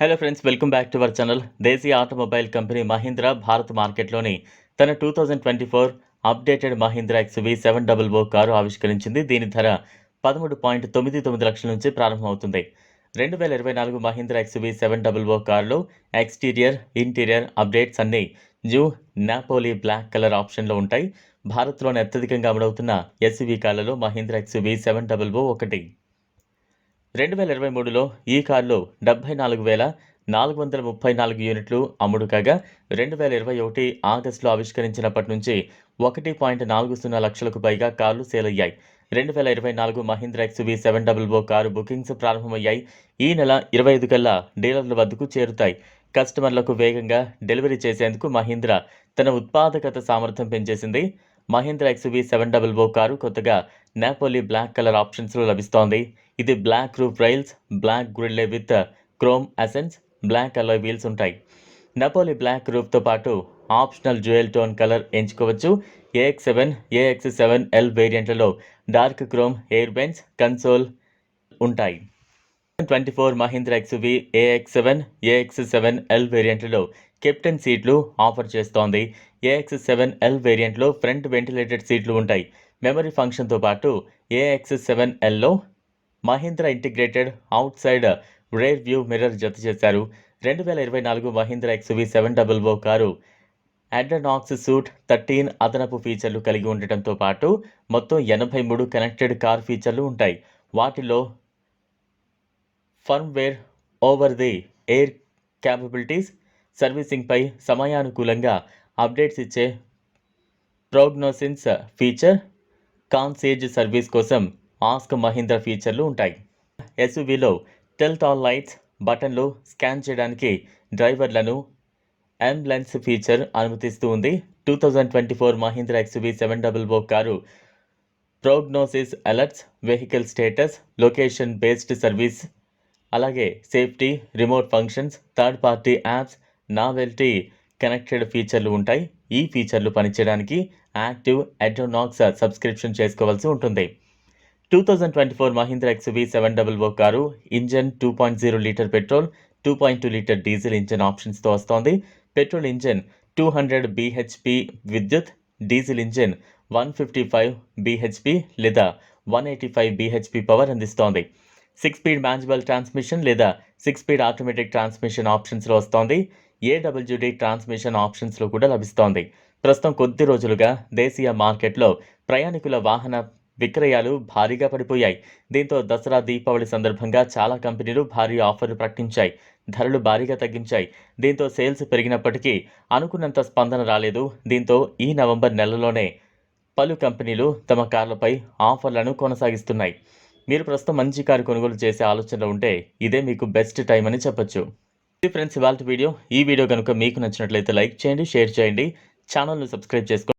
Hello friends welcome back to our channel దేశీయ automobile company Mahindra Bharat మార్కెట్లోని తన two thousand twenty four updated Mahindra XUV seven double O car ఆవిష్కరించింది. దీని ధర పదమూడు point తొమ్మిది తొమ్మిది లక్షల నుంచి ప్రారంభమవుతుంది. రెండు వేల ఇరవై నాలుగు Mahindra XUV seven double O కారులో ఎక్స్టీరియర్ ఇంటీరియర్ అప్డేట్స్ అన్నీ న్యూ నాపోలీ బ్లాక్ కలర్ ఆప్షన్లో ఉంటాయి. భారత్లోని అత్యధికంగా అమలవుతున్న ఎస్వి కార్లలో Mahindra XUV seven double O ఒకటి. రెండు వేల ఇరవై మూడులో ఈ కారులో డెబ్బై నాలుగు వేల నాలుగు వందల ముప్పై నాలుగు యూనిట్లు అమ్ముడు కాగా రెండు వేల ఇరవై ఒకటి ఆగస్టులో ఆవిష్కరించినప్పటి నుంచి ఒకటి పాయింట్ నాలుగు సున్నా లక్షలకు పైగా కార్లు సేల్ అయ్యాయి రెండు వేల ఇరవై నాలుగు Mahindra XUV seven double O car bookings ప్రారంభమయ్యాయి. ఈ నెల ఇరవై ఐదు కల్లా డీలర్ల వద్దకు చేరుతాయి. కస్టమర్లకు వేగంగా డెలివరీ చేసేందుకు మహీంద్రా తన ఉత్పాదకత సామర్థ్యం పెంచేసింది. Mahindra XUV seven double O car కొత్తగా నాపోలీ బ్లాక్ కలర్ ఆప్షన్స్లో లభిస్తోంది. ఇది black roof rails black grille with chrome accents black alloy wheels ఉంటాయి. నపోలి బ్లాక్ రూఫ్తో పాటు ఆప్షనల్ జ్యువెల్ టోన్ కలర్ ఎంచుకోవచ్చు. AX seven AX seven L వేరియంట్లలో dark chrome air బెన్స్ console ఉంటాయి. Twenty four Mahindra XUV AX seven AX seven L వేరియంట్లో captain సీట్లు offer చేస్తోంది. AX seven L వేరియంట్లో front ventilated సీట్లు ఉంటాయి. మెమరీ ఫంక్షన్తో పాటు AX seven yellow Mahindra integrated outside rear view mirror జత చేశారు. రెండు వేల ఇరవై నాలుగు Mahindra XUV seven double O car Adrenox suite thirteen అదనపు ఫీచర్లు కలిగి ఉండటంతో పాటు మొత్తం ఎనభై మూడు కనెక్టెడ్ కార్ ఫీచర్లు ఉంటాయి. వాటిలో firmware over the air capabilities సర్వీసింగ్పై సమయానుకూలంగా అప్డేట్స్ ఇచ్చే ప్రోగ్నోసిన్స్ ఫీచర్ కాన్సేజ్ సర్వీస్ కోసం ఆస్క్ మహీంద్రా ఫీచర్లు ఉంటాయి. ఎస్యూవీలో టెల్త్ ఆల్ లైట్స్ బటన్లు స్కాన్ చేయడానికి డ్రైవర్లను అంబులెన్స్ ఫీచర్ అనుమతిస్తూ ఉంది. Two thousand twenty four Mahindra XUV seven double O car prognosis alerts vehicle status location based service అలాగే safety remote functions third party apps novelty connected ఫీచర్లు ఉంటాయి. ఈ ఫీచర్లు పనిచేయడానికి యాక్టివ్ అడ్రోనాక్స్ సబ్స్క్రిప్షన్ చేసుకోవాల్సి ఉంటుంది. Two thousand twenty four Mahindra XUV seven double O car engine two point zero litre petrol two point two litre diesel engine ఆప్షన్స్తో వస్తోంది. Petrol engine two hundred BHP విద్యుత్ diesel engine one fifty five BHP లేదా one eighty five BHP power అందిస్తోంది. Six speed manual transmission లేదా six speed automatic transmission ఆప్షన్స్లో వస్తోంది. AWD transmission ఆప్షన్స్లో కూడా లభిస్తోంది. ప్రస్తుతం కొద్ది రోజులుగా దేశీయ మార్కెట్లో ప్రయాణికుల వాహన విక్రయాలు భారీగా పడిపోయాయి. దీంతో దసరా దీపావళి సందర్భంగా చాలా కంపెనీలు భారీ ఆఫర్లు ప్రకటించాయి. ధరలు భారీగా తగ్గించాయి. దీంతో సేల్స్ పెరిగినప్పటికీ అనుకున్నంత స్పందన రాలేదు. దీంతో ఈ నవంబర్ నెలలోనే పలు కంపెనీలు తమ కార్లపై ఆఫర్లను కొనసాగిస్తున్నాయి. మీరు ప్రస్తుతం మంచి కారు కొనుగోలు చేసే ఆలోచనలో ఉంటే ఇదే మీకు బెస్ట్ టైం అని చెప్పొచ్చు. ఇది ఫ్రెండ్స్ ఇవాళ వీడియో. ఈ వీడియో కనుక మీకు నచ్చినట్లయితే లైక్ చేయండి షేర్ చేయండి. ఛానల్ను సబ్స్క్రైబ్ చేసుకోండి.